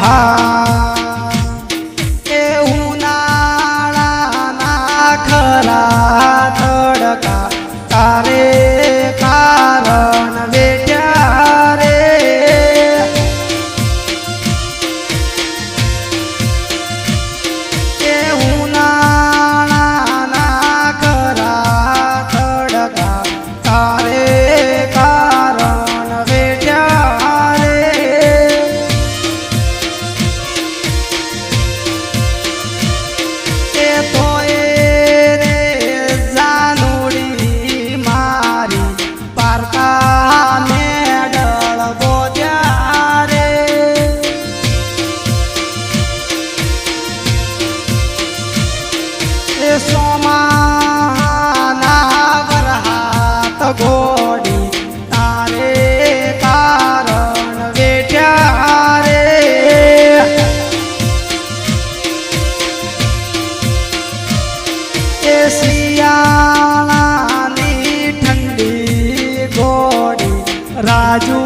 હા એ ઉનાળાના ખરા તડકા તારે એ સોમાના વરહાત ઘોડી તારે કારણ વેઠ્યા રે એ શિયાળાની ઠંડી ઘોડી. રાજુ